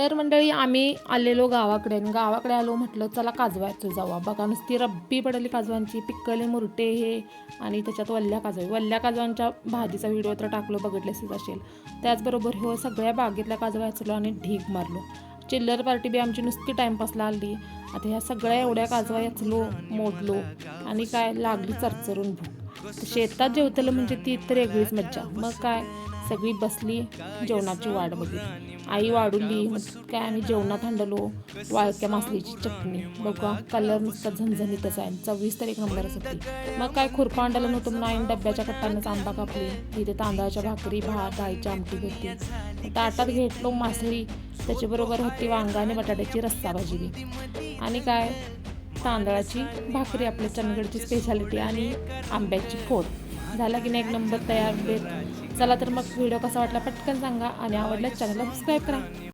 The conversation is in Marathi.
तर मंडळी आम्ही आलेलो गावाकडे आणि गावाकडे आलो म्हटलं चला काजवायचं जावा बघा नुसती रब्बी पडली काजवांची पिक्कले मुरटे हे आणि त्याच्यात वल्ल्या काजवा. वल्ल्या काजवांच्या भाजीचा व्हिडिओ तर टाकलो बघितलेसच असेल. त्याचबरोबर हो सगळ्या बागेतल्या काजवा याचलो आणि ढीग मारलो. चिल्लर पार्टी बी आमची नुसती टाईमपासला आली. आता ह्या सगळ्या एवढ्या काजवा याचलो मोडलो आणि काय लागली चरचरून भूक. शेतात जेवतलं म्हणजे ती तर वेगळीच मज्जा. मग काय? सगळी बसली जेवणाची वाट बघितली. आई वाढवली काय आम्ही जेवणात हांडलो वाळक्या मासलीची चटणी. बघा कलर नुसता झणझणीतच आहे. चवीस तर एक नंबरच होती मग काय खुरपा अंडाला नव्हतं म्हणून आईने डब्याच्या कट्टानंच आंबा कापली. तिथे तांदळाच्या भाकरी भात गायची आमटी घेतली ताटात घेतलो मासळी. त्याच्याबरोबर होती वांगा आणि बटाट्याची रस्सा भाजी आणि काय? तांदळाची भाकरी आपल्या चंदगडची स्पेशालिटी आणि आंब्याची फोड. झाला की नाही एक नंबर तयार बेत. चला तर मग व्हिडिओ कसा वाटला पटकन सांगा आणि आवडल्यास चॅनलला सबस्क्राईब करा.